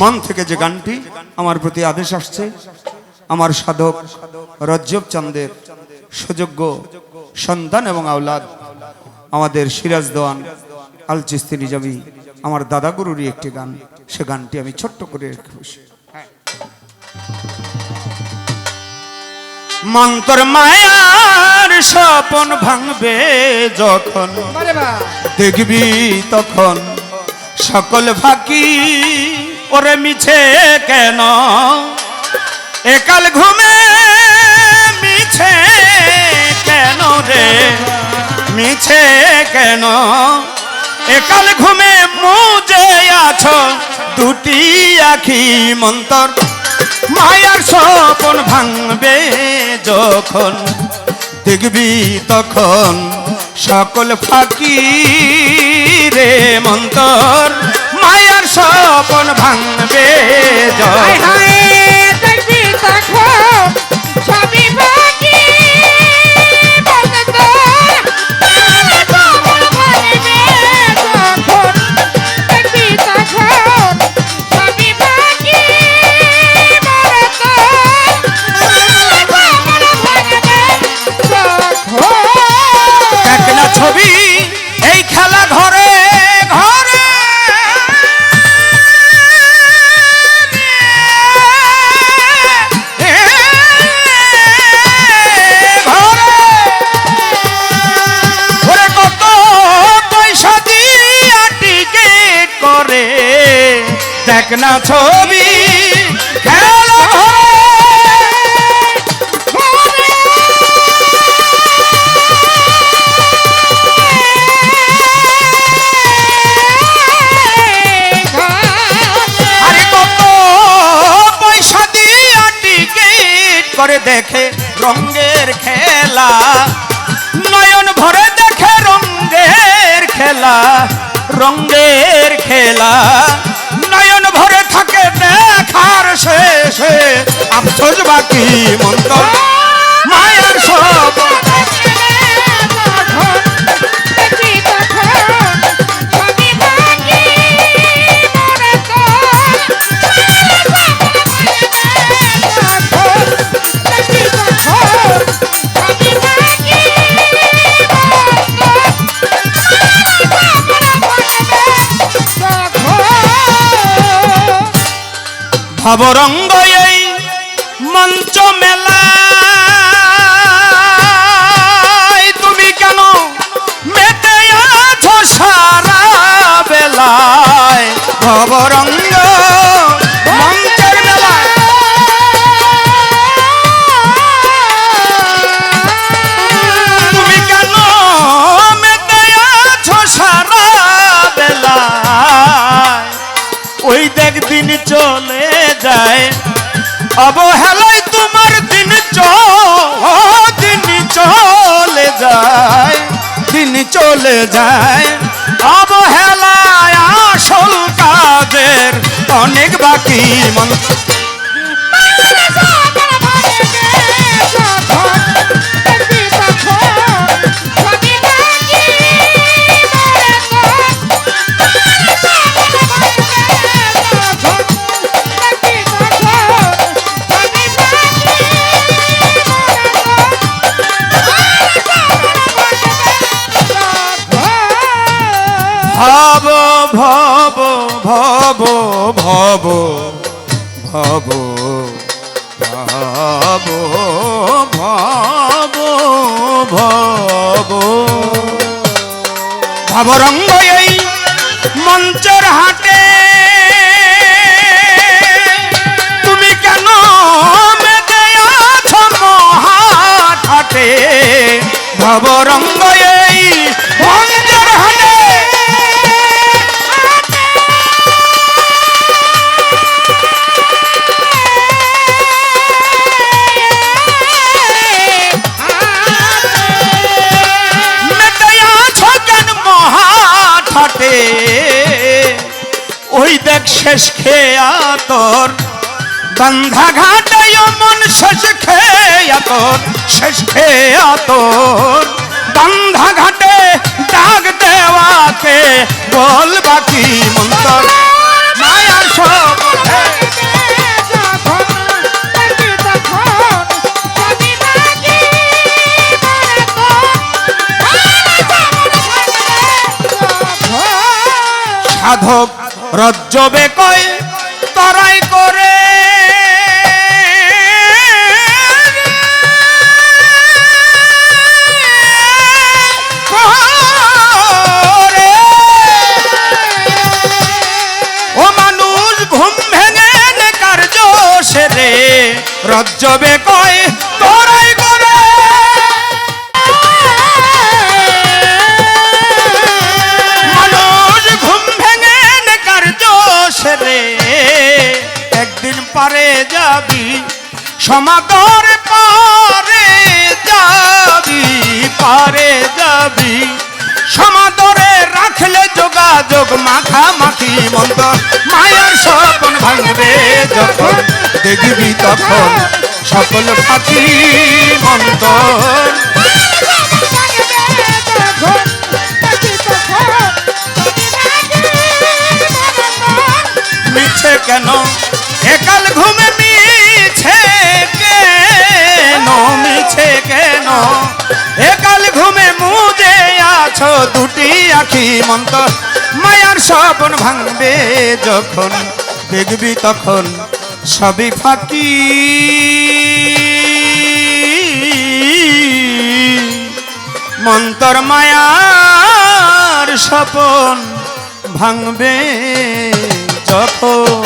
মন থেকে যে গানটি আমার প্রতি আদেশ আসছে আমার সাধক রজ্জব চন্দের সুযোগ্য সন্তান এবং আওলাদ আমাদের সিরাজ দেওয়ান আল চিস্তি নিজামি আমার দাদাগুরুরই একটি গান। সে গানটি আমি ছোট্ট করে রেখে বসি। মন্তর মায়ার স্বপন ভাঙবে যখন। দেখবি তখন সকল ফাঁকি ওরে মিছে কেন? একাল ঘুমে মিছে কেন রে? মিছে কেন? একাল ঘুমে মুজে আছো দুটি আখি মন্তর। মায়ার স্বপন ভাঙবে যখন দেখবি তখন সকল ফাঁকি রে মন্তর। স্বপন ভাঙবে হায় যখন হায় করে দেখ না ছবি করে দেখে রঙ্গের খেলা। নয়ন ভরে থাকে দেখার শেষে। আফসোস বাকি মন্ত্র মায়ের ভবরঙ্গ এই মঞ্চ মেলা। তুমি কেন মেতে আছো সারা বেলায়? ভবরঙ্গ তুমি কেন সারা ওই চলে অবহেলায় তোমার দিন দিন চলে যায়, দিন চলে যায়। অবহেলায় আসল কাজের অনেক বাকি মন ভব ভব ভব ভব ভব। ভবরঙ্গ শেষ খেয়াতর তোর। বান্ধা ঘাটায় মন শেষ খেয়াতর শেষ খেয়াতর তোর। ঘাটে ডাক দেওয়াকে বল বাকি মন্তর মায়ার সব সাধক রজ্জবে কয় তরাই করে। রজ্জবে কয় তরাই করে। পারে যাবি, সমাদর পারে যাবি পারে যাবি। সমাদরে রাখলে যোগাযোগ মাখা মাখি মন্দ মায়ার স্বপন ভাঙবে যখন দেখবি তখন সকল ফাঁকি মন্তর মিছে কেন? আছো দুটি আখি মন্ত মায়ার স্বপন ভাঙবে যখন দেখবি তখন সবই ফাঁকি। মন্তর, মায়ার স্বপন ভাঙবে যখন